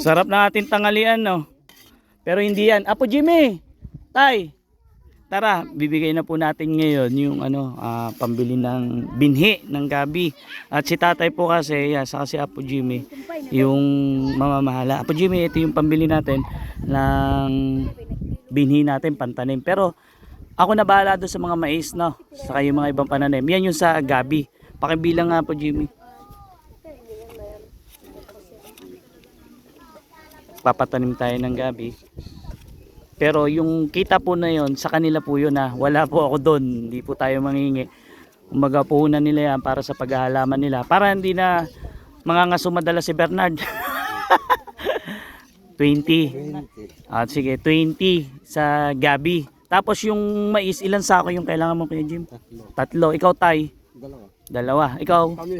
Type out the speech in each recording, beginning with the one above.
Sarap na ating tangalian, no? Pero hindi yan. Apo Jimmy! Tay! Tara, bibigay na po natin ngayon yung ano, ah, pambili ng binhi ng gabi. At si tatay po kasi, yeah, sa kasi Apo Jimmy, yung mamamahala. Apo Jimmy, ito yung pambili natin ng binhi natin, pantanim. Pero ako na bahala doon sa mga mais, no? Saka yung mga ibang pananim. Yan yung sa gabi. Pakibilang nga po, Jimmy. Papatanim tayo ng gabi. Pero yung kita po na yon sa kanila po yun ha. Wala po ako doon. Hindi po tayo mangingi. Umaga puhunan nila yan para sa paghahalaman nila. Para hindi na mga nga sumadala si Bernard. 20. At sige, 20 sa gabi. Tapos yung mais, ilan sako yung kailangan mo kuya Jim? Tatlo. Ikaw tay? Dalawa. Dalawa. Ikaw? Kami.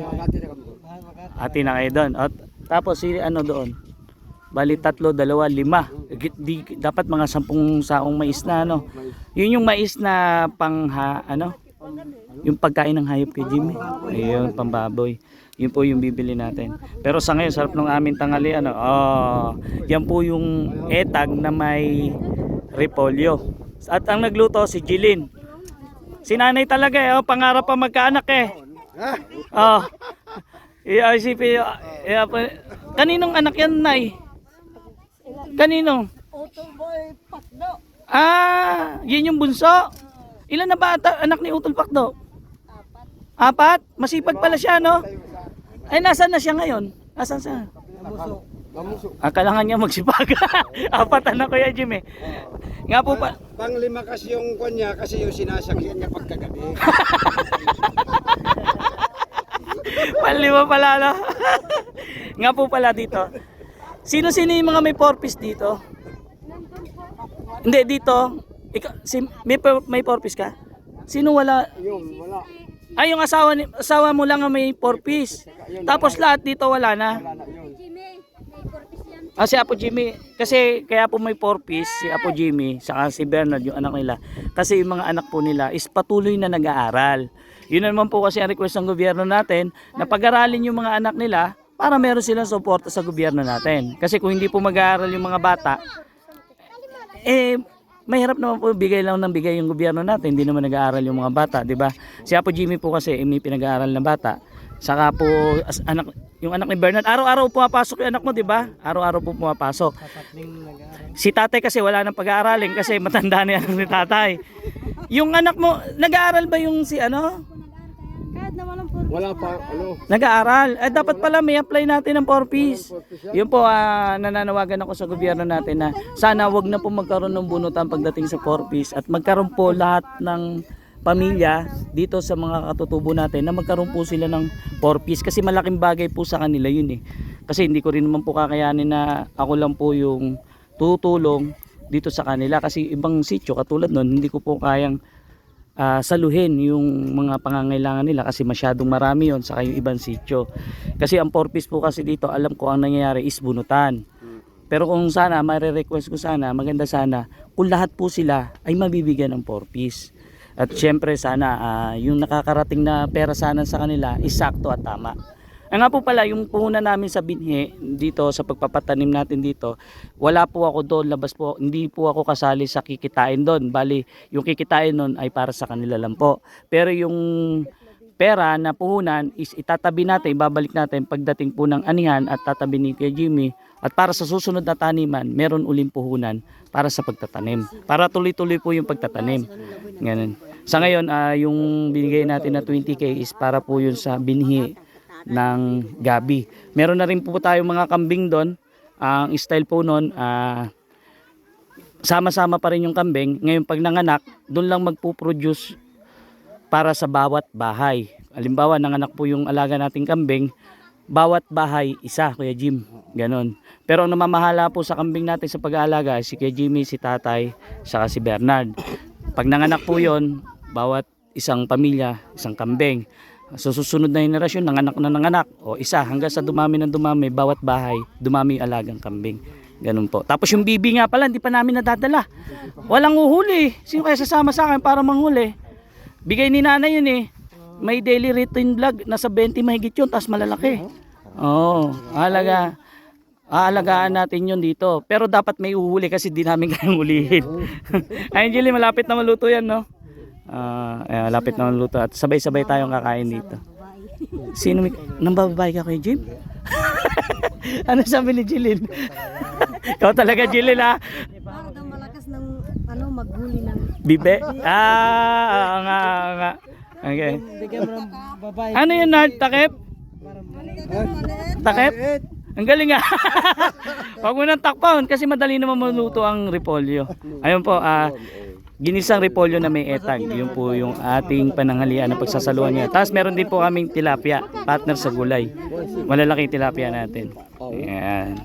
Ati na kayo doon. At, tapos si ano doon? Bali tatlo, dalawa, lima. Di, dapat mga sampung saong mais na ano. Yun yung mais na pang ha, ano? Yung pagkain ng hayop kay Jimmy. Ayun, pambaboy. Yun po yung bibili natin. Pero sa ngayon, sarap ng aming tangali. Ano? Oh, yan po yung etag na may repolyo. At ang nagluto, si Jilin. Si nanay talaga eh. Oh, pangarap pa magkaanak eh. Oh. Isipin, yeah, pa- kaninong anak yan, Nay? Kanino? Otoboy Pakdo. Ah, yun yung bunso. Ilan na ba ata anak ni Utol Pakdo? Apat. Apat? Masipag pala siya, no? Ay, nasan na siya ngayon? Nasaan siya? Mamuso. Mamuso. Akalangan niya magsipag. Apat anak ko yan, Jimmy. Nga po pa. Pang lima kasi yung kwan niya, kasi yung sinasakyan niya pagkagabi. Palima pala, no? Nga po pala dito. Sino-sino yung mga may porpoise dito? Hindi, dito. Ikaw, si, may, may porpoise ka? Sino wala? Yun, wala. Ay, yung asawa, ni, asawa mo lang ang may porpoise. Tapos lahat dito wala na. Ah, si Apo Jimmy. Kasi kaya po may porpoise, si Apo Jimmy, saka si Bernard, yung anak nila. Kasi yung mga anak po nila is patuloy na nag-aaral. Yun naman po kasi ang request ng gobyerno natin na pag-aralin yung mga anak nila para meron silang suporta sa gobyerno natin. Kasi kung hindi po mag-aaral yung mga bata, eh, mahirap naman po bigay lang ng bigay yung gobyerno natin. Hindi naman nag-aaral yung mga bata, di ba? Si Apo Jimmy po kasi eh, may pinag-aaral na bata. Saka po as, anak yung anak ni Bernard, araw-araw pumapasok yung anak mo, di ba? Araw-araw po pumapasok. Si tatay kasi wala nang pag-aaralin kasi matanda na yan ni tatay. Yung anak mo, nag-aaral ba yung si ano? Kahit na walang purpose. Wala pa, ano. Nag-aaral. Eh dapat pala may apply natin ng 4 piece. Yun po, ah, nananawagan ako sa gobyerno natin na sana wag na po magkaroon ng bunutan pagdating sa 4 piece at magkaroon po lahat ng pamilya dito sa mga katutubo natin na magkaroon po sila ng 4 piece kasi malaking bagay po sa kanila yun eh. Kasi hindi ko rin naman po kakayanin na ako lang po yung tutulong dito sa kanila kasi ibang sityo katulad nun hindi ko po kayang ah, saluhin yung mga pangangailangan nila kasi masyadong marami yon sa yung ibang sityo. Kasi ang purpose po kasi dito, alam ko ang nangyayari is bunutan. Pero kung sana, mare-request ko sana, maganda sana, kung lahat po sila ay mabibigyan ng purpose. At syempre sana, ah, yung nakakarating na pera sana sa kanila is sakto at tama. Ang nga po pala, yung puhunan namin sa binhi dito sa pagpapatanim natin dito, wala po ako doon, labas po, hindi po ako kasali sa kikitain doon. Bali, yung kikitain doon ay para sa kanila lang po. Pero yung pera na puhunan is itatabi natin, ibabalik natin pagdating po ng anihan at tatabi ni kay Jimmy. At para sa susunod na taniman, meron uling puhunan para sa pagtatanim. Para tuloy-tuloy po yung pagtatanim. Ganun. Sa ngayon, ah, yung binigay natin na 20k is para po yun sa binhi ng gabi. Meron na rin po tayong mga kambing doon. Ang style po noon, ah, sama-sama pa rin yung kambing. Ngayon pag nanganak, doon lang magpo-produce para sa bawat bahay. Halimbawa, nanganak po yung alaga nating kambing, bawat bahay isa, Kuya Jim. Ganon. Pero ang namamahala po sa kambing natin sa pag-aalaga, si Kuya Jimmy, si Tatay, saka si Bernard. Pag nanganak po yon bawat isang pamilya, isang kambing. Sa susunod na henerasyon, nanganak na nanganak. O isa, hanggang sa dumami ng dumami, bawat bahay, dumami yung alagang kambing. Ganun po. Tapos yung bibi nga pala, hindi pa namin nadadala. Walang uhuli. Sino kaya sasama sa akin para manghuli? Bigay ni nanay yun eh. May daily routine vlog. Nasa 20 mahigit yun. Tapos malalaki. Oo. Oh, halaga. aalagaan natin yun dito. Pero dapat may uhuli kasi di namin kayang ulihin. Jilly, malapit na maluto yan, no? Ah, ayan, malapit na maluto. At sabay-sabay tayong kakain dito. Sino may... Nang babae ka kay Jim? ano sabi ni Jilin? Ikaw talaga, Jilin, ha? Para daw malakas ng ano maghuli ng Bibe? Ah, oo nga, oo nga. Okay. Ng. Ano yun, Nard? Takip? Takip? Ang galing nga. Huwag mo nang takpan kasi madali naman maluto ang repolyo. Ayun po, ah, ginisang repolyo na may etag. Yun po yung ating pananghalian na pagsasaluhan niya. Tapos meron din po kaming tilapia, partner sa gulay. Malalaki tilapia natin. Ayan.